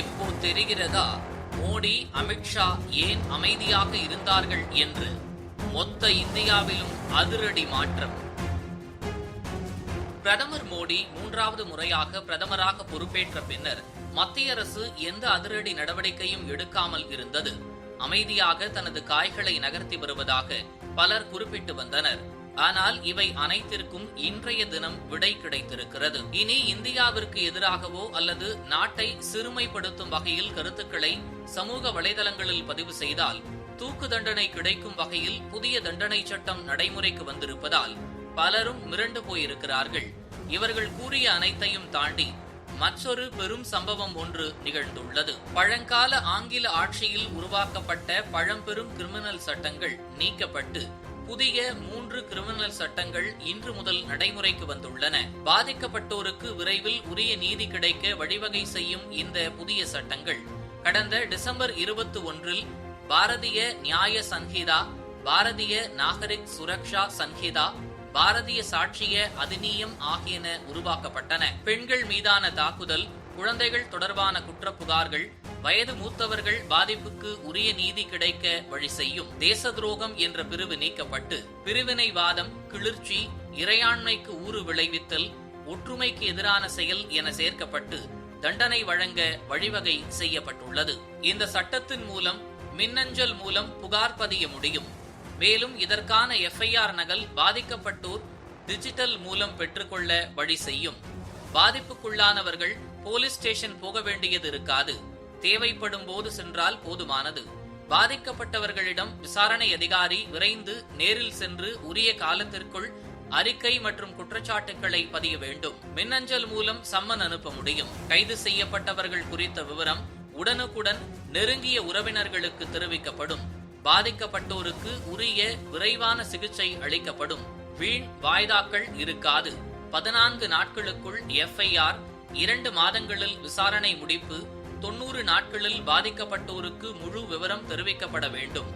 இப்போ தெரிகிறதா? மோடி அமித்ஷா ஏன் அமைதியாக இருந்தார்கள் என்று? மொத்த இந்தியாவிலும் அதிரடி மாற்றம். பிரதமர் மோடி மூன்றாவது முறையாக பிரதமராக பொறுப்பேற்ற பின்னர் மத்திய அரசு எந்த அதிரடி நடவடிக்கையும் எடுக்காமல் இருந்தது. அமைதியாக தனது காய்களை நகர்த்தி வருவதாக பலர் குறிப்பிட்டு வந்தனர். ஆனால் இவை அனைத்திற்கும் இன்றைய தினம் விடை கிடைத்திருக்கிறது. இனி இந்தியாவிற்கு எதிராகவோ அல்லது நாட்டை சிறுமைப்படுத்தும் வகையில் கருத்துக்களை சமூக வலைதளங்களில் பதிவு செய்தால் தூக்கு தண்டனை கிடைக்கும் வகையில் புதிய தண்டனை சட்டம் நடைமுறைக்கு வந்திருப்பதால் பலரும் மிரண்டு போயிருக்கிறார்கள். இவர்கள் கூறிய அனைத்தையும் தாண்டி மற்றொரு பெரும் சம்பவம் ஒன்று நிகழ்ந்துள்ளது. பழங்கால ஆங்கில ஆட்சியில் உருவாக்கப்பட்ட பழம்பெரும் கிரிமினல் சட்டங்கள் நீக்கப்பட்டு புதிய மூன்று கிரிமினல் சட்டங்கள் இன்று முதல் நடைமுறைக்கு வந்துள்ளன. பாதிக்கப்பட்டோருக்கு விரைவில் உரிய நீதி கிடைக்க வழிவகை செய்யும் இந்த புதிய சட்டங்கள். கடந்த டிசம்பர் இருபத்தி ஒன்றில் பாரதிய நியாய சன்ஹிதா பாரதிய நாகரிக் சுரக்ஷா சன்ஹிதா பாரதிய சாட்சிய அதிநியம் ஆகியன உருவாக்கப்பட்டன. பெண்கள் மீதான தாக்குதல் குழந்தைகள் தொடர்பான குற்றப்புகார்கள் புகார்கள் வயது மூத்தவர்கள் பாதிப்புக்கு உரிய நீதி கிடைக்க வழி செய்யும் தேச துரோகம் என்ற பிரிவு நீக்கப்பட்டு பிரிவினைவாதம் கிளிர்ச்சி இறையாண்மைக்கு ஊறு விளைவித்தல் ஒற்றுமைக்கு எதிரான செயல் என சேர்க்கப்பட்டு தண்டனை வழங்க வழிவகை செய்யப்பட்டுள்ளது. இந்த சட்டத்தின் மூலம் மின்னஞ்சல் மூலம் புகார் பதிய முடியும். மேலும் இதற்கான எஃப்ஐஆர் நகல் பாதிக்கப்பட்டோர் டிஜிட்டல் மூலம் பெற்றுக்கொள்ள வழி செய்யும். பாதிப்புக்குள்ளானவர்கள் போலீஸ் ஸ்டேஷன் போக வேண்டியது இருக்காது. தேவைப்படும் போது சென்றால் போதுமானது. பாதிக்கப்பட்டவர்களிடம் விசாரணை அதிகாரி விரைந்து நேரில் சென்று உரிய காலத்திற்குள் அறிக்கை மற்றும் குற்றச்சாட்டுகளை பதிய வேண்டும். மின்னஞ்சல் மூலம் சம்மன் அனுப்ப முடியும். கைது செய்யப்பட்டவர்கள் குறித்த விவரம் உடனுக்குடன் நெருங்கிய உறவினர்களுக்கு தெரிவிக்கப்படும். பாதிக்கப்பட்டோருக்கு உரிய விரைவான சிகிச்சை அளிக்கப்படும். வீண் வாய்தாக்கள் இருக்காது. பதினான்கு நாட்களுக்குள் எஃப்ஐஆர் இரண்டு மாதங்களில் விசாரணை முடிப்பு தொன்னூறு நாட்களில் பாதிக்கப்பட்டோருக்கு முழு விவரம் தெரிவிக்கப்பட வேண்டும்.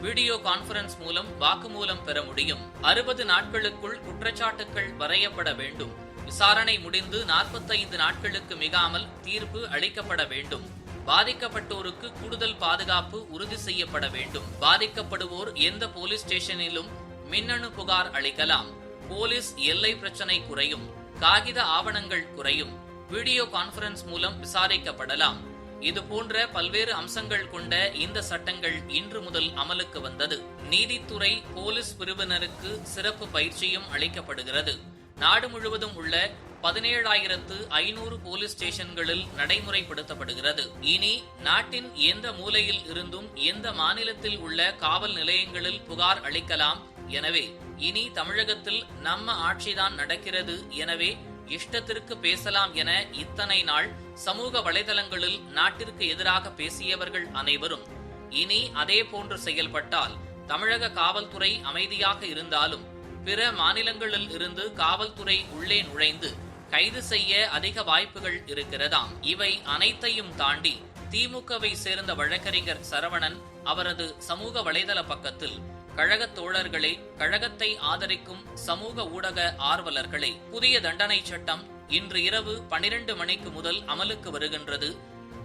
வீடியோ கான்பரன்ஸ் மூலம் வாக்குமூலம் பெற முடியும். அறுபது நாட்களுக்குள் குற்றச்சாட்டுகள் வரையப்பட வேண்டும். விசாரணை முடிந்து நாற்பத்தைந்து நாட்களுக்கு மிகாமல் தீர்ப்பு அளிக்கப்பட வேண்டும். பாதிக்கப்பட்டோருக்கு கூடுதல் பாதுகாப்பு உறுதி செய்யப்பட வேண்டும். பாதிக்கப்படுவோர் எந்த போலீஸ் ஸ்டேஷனிலும் மின்னணு புகார் அளிக்கலாம். போலீஸ் எல்லை பிரச்சனை குறையும். காகித ஆவணங்கள் குறையும். வீடியோ கான்பரன்ஸ் மூலம் விசாரிக்கப்படலாம். இது போன்ற பல்வேறு அம்சங்கள் கொண்ட இந்த சட்டங்கள் இன்று முதல் அமலுக்கு வந்தது. நீதித்துறை போலீஸ் பிரிவினருக்கு சிறப்பு பயிற்சியும் அளிக்கப்படுகிறது. நாடு முழுவதும் உள்ள பதினேழாயிரத்து ஐநூறு போலீஸ் ஸ்டேஷன்களில் நடைமுறைப்படுத்தப்படுகிறது. இனி நாட்டின் எந்த மூலையில் இருந்தும் எந்த மாநிலத்தில் உள்ள காவல் நிலையங்களில் புகார் அளிக்கலாம். எனவே இனி தமிழகத்தில் நம்ம ஆட்சிதான் நடக்கிறது. எனவே இஷ்டத்திற்கு பேசலாம் என இத்தனை நாள் சமூக வலைதளங்களில் நாட்டிற்கு எதிராக பேசியவர்கள் அனைவரும். இனி அதே போன்று செயல்பட்டால் தமிழக காவல்துறை அமைதியாக இருந்தாலும் பிற மாநிலங்களில் இருந்து காவல்துறை உள்ளே நுழைந்து கைது செய்ய அதிக வாய்ப்புகள் இருக்கிறதாம். இவை அனைத்தையும் தாண்டி திமுகவை சேர்ந்த வழக்கறிஞர் சரவணன் அவரது சமூக வலைதள பக்கத்தில் கழகத் தோழர்களே கழகத்தை ஆதரிக்கும் சமூக ஊடக ஆர்வலர்களே புதிய தண்டனை சட்டம் இன்று இரவு பனிரெண்டு மணிக்கு முதல் அமலுக்கு வருகின்றது.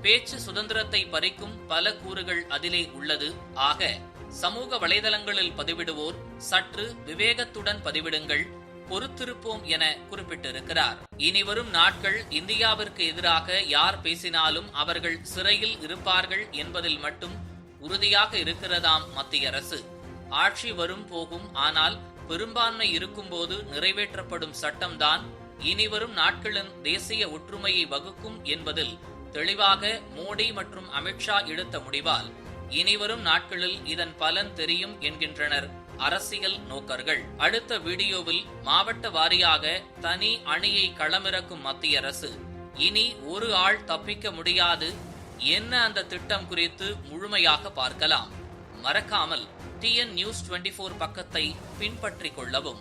பேச்சு சுதந்திரத்தை பறிக்கும் பல கூறுகள் அதிலே உள்ளது. ஆக சமூக வலைதளங்களில் பதிவிடுவோர் சற்று விவேகத்துடன் பதிவிடுங்கள் பொறுத்திருப்போம் என குறிப்பிட்டிருக்கிறார். இனிவரும் நாட்கள் இந்தியாவிற்கு எதிராக யார் பேசினாலும் அவர்கள் சிறையில் இருப்பார்கள் என்பதில் மட்டும் உறுதியாக இருக்கிறதாம் மத்திய அரசு. ஆட்சி வரும் போகும் ஆனால் பெரும்பான்மை இருக்கும்போது நிறைவேற்றப்படும் சட்டம்தான் இனிவரும் நாட்களின் தேசிய ஒற்றுமையை வகுக்கும் என்பதில் தெளிவாக மோடி மற்றும் அமித்ஷா எடுத்த முடிவால் இனிவரும் நாட்களில் இதன் பலன் தெரியும் என்கின்றனர் அரசியல் நோக்கர்கள். அடுத்த வீடியோவில் மாவட்ட வாரியாக தனி அணியை களமிறக்கும் மத்திய அரசு. இனி ஒரு ஆள் தப்பிக்க முடியாது. என்ன அந்த திட்டம் குறித்து முழுமையாக பார்க்கலாம். மறக்காமல் டிஎன் நியூஸ் டுவெண்டி ஃபோர் பக்கத்தை பின்பற்றிக் கொள்ளவும்.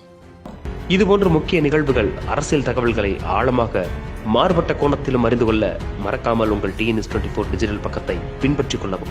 இதுபோன்ற முக்கிய நிகழ்வுகள் அரசியல் தகவல்களை ஆழமாக மாறுபட்ட கோணத்திலும் அறிந்து கொள்ள மறக்காமல் உங்கள் டிஎன்எஸ் டுவெண்ட்டி ஃபோர் டிஜிட்டல் பக்கத்தை பின்பற்றிக் கொள்ளவும்.